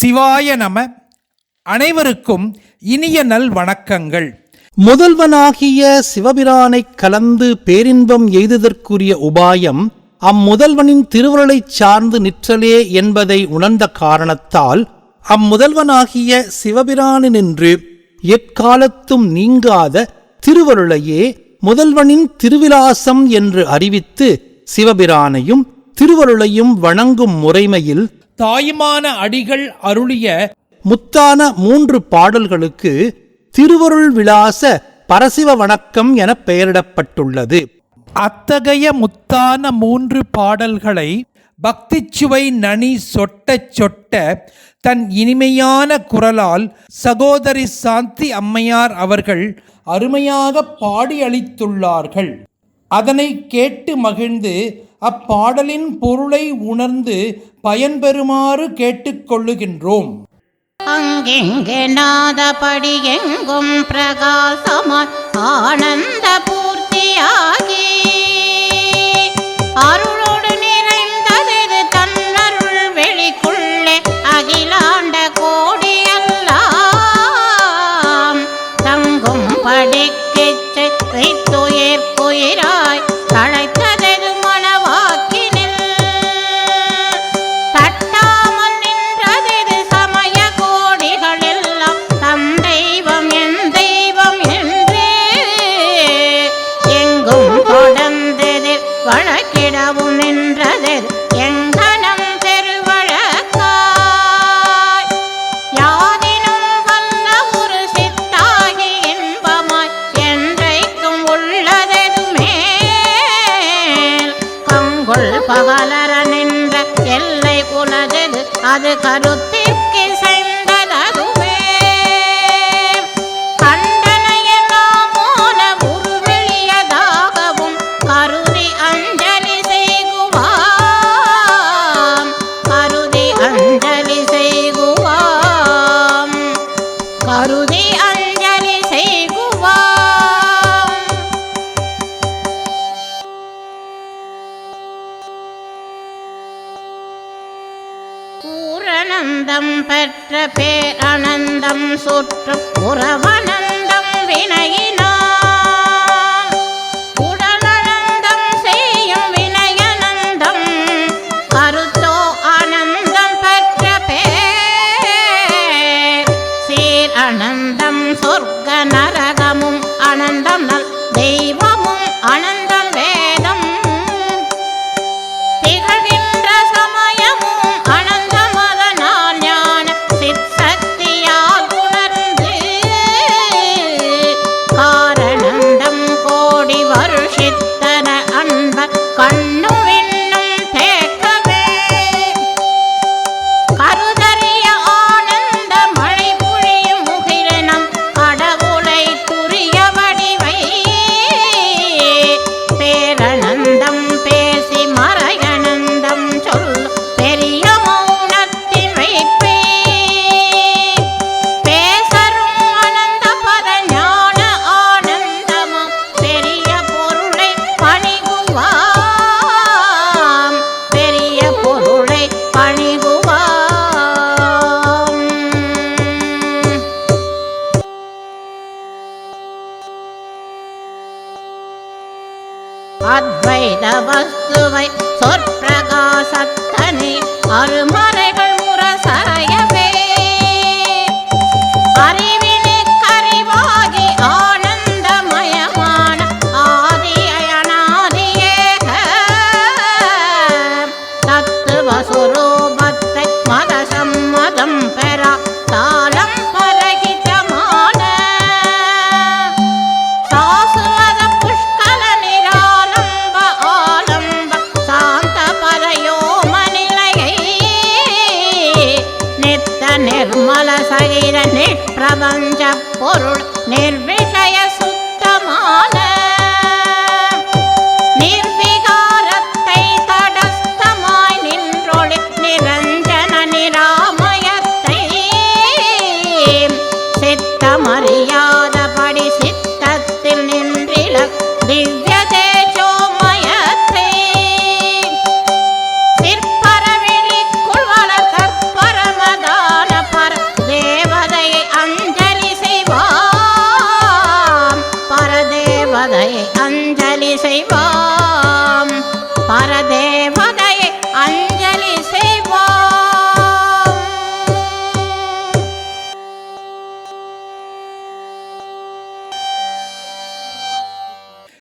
சிவாய நம. அனைவருக்கும் இனிய நல் வணக்கங்கள். முதல்வனாகிய சிவபிரானை கலந்து பேரின்பம் எய்ததற்குரிய உபாயம் அம்முதல்வனின் திருவருளை சார்ந்து நிற்றலே என்பதை உணர்ந்த காரணத்தால் அம்முதல்வனாகிய சிவபிரானினின்று எக்காலத்தும் நீங்காத திருவருளையே முதல்வனின் திருவிலாசம் என்று அறிவித்து சிவபிரானையும் திருவருளையும் வணங்கும் முறைமையில் தாயுமான அடிகள் அருளிய முத்தான மூன்று பாடல்களுக்கு திருவருள் விலாச பரசிவ வணக்கம் என பெயரிடப்பட்டுள்ளது. அத்தகைய முத்தான மூன்று பாடல்களை பக்திச்சுவை நனி சொட்டச் சொட்ட தன் இனிமையான குரலால் சகோதரி சாந்தி அம்மையார் அவர்கள் அருமையாக பாடி அளித்துள்ளார்கள் அதனை கேட்டு மகிழ்ந்து அப்பாடலின் பொருளை உணர்ந்து பயன்பெறுமாறு கேட்டுக்கொள்ளுகின்றோம். அங்கெங்கே நாதபடி எங்கும் பிரகாசமாய் ஆனந்த பூர்த்தியா அது கருத்திற்கு சென்றததுவே கண்டனையெல்லாம் மோன உருவெளியதாகவும் கருதி அஞ்சலி செய்குவாம். கருதி அஞ்சலி செய்குவாம். கருதி அஞ்சலி செய்குவாம் பூரணந்தம் பெற்ற பேரனந்தம் சுற்றும் புறவனந்தம் வினையினா அனந்தம் சொர்க்க நரகமும் அனந்தம் நல் தெய்வமும் அனந்தம் வே அத்வைத வஸ்துவை சொற்பிரகாசத்தனை அருமறை சகிர நிற்பிரபஞ்ச பொருள் நிர்விஷய சுத்தமான